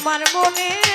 আমার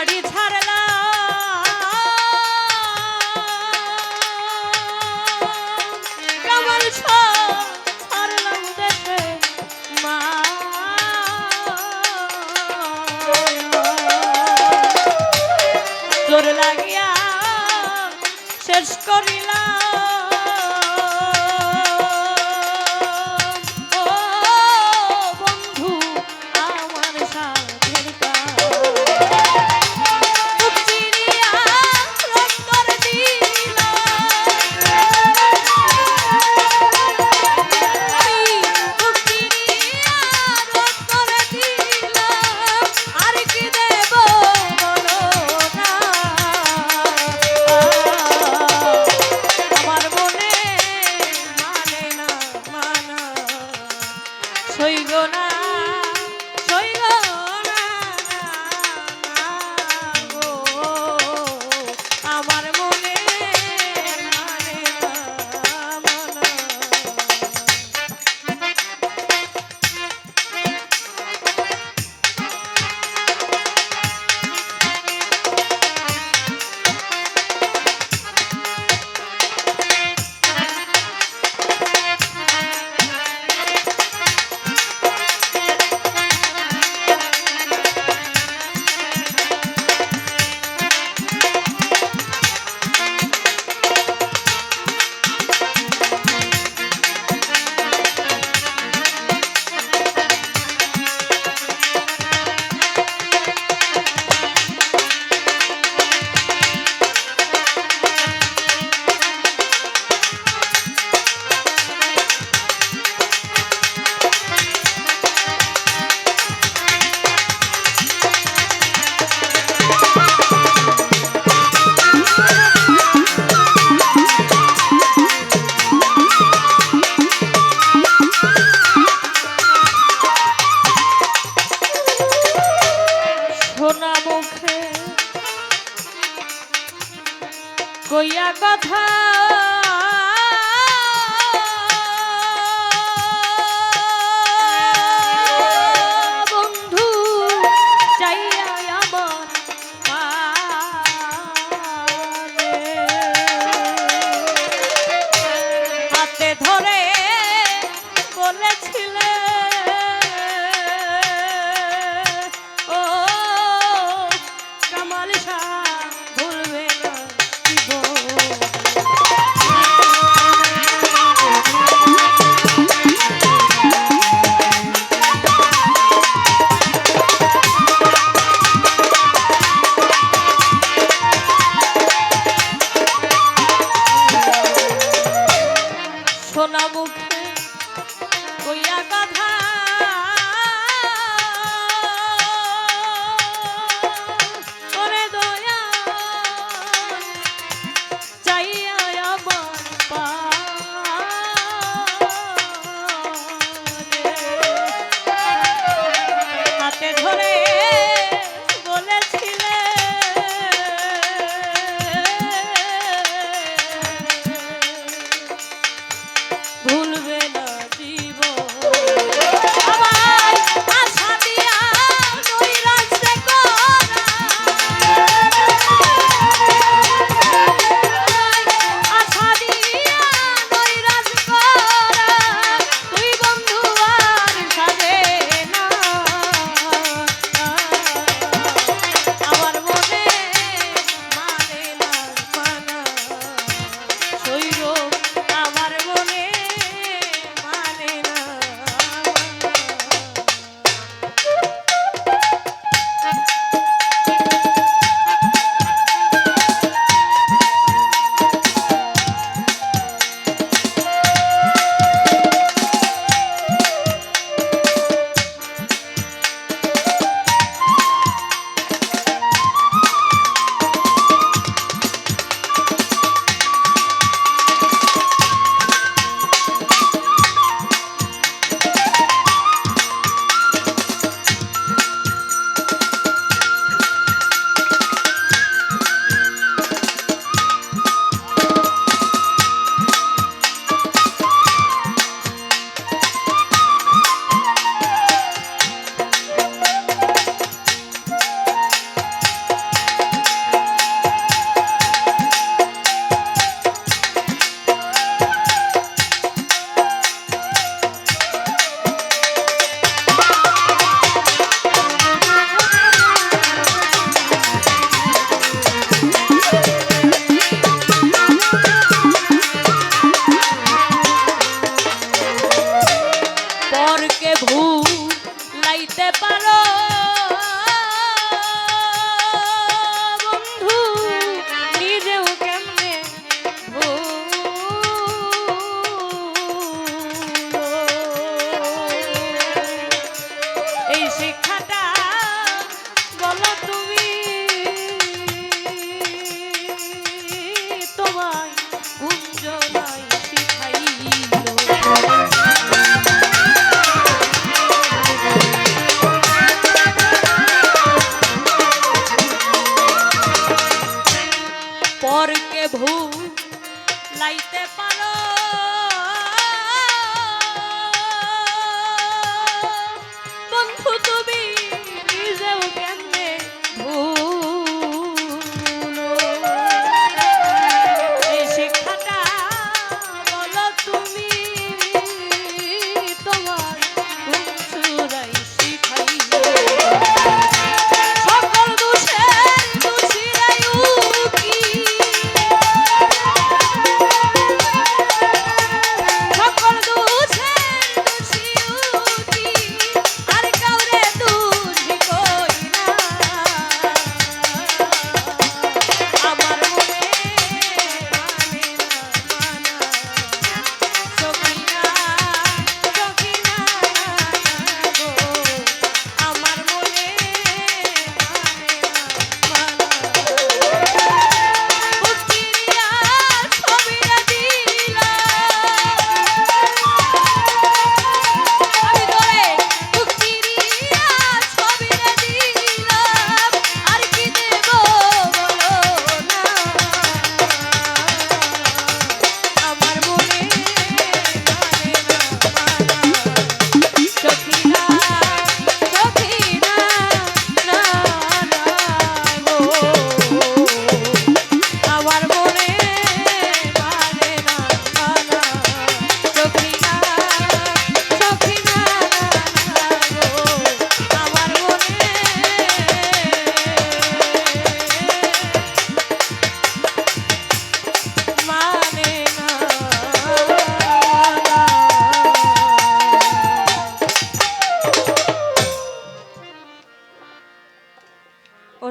বাড়ি ছাড়লা লাগিয়া শেষ করিলা লাইতে পারো।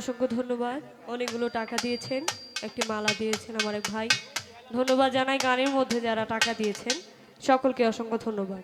অসংখ্য ধন্যবাদ। অনেকগুলো টাকা দিয়েছেন, একটি মালা দিয়েছেন আমার এক ভাই। ধন্যবাদ জানাই গানের মধ্যে যারা টাকা দিয়েছেন। সকলকে অসংখ্য ধন্যবাদ।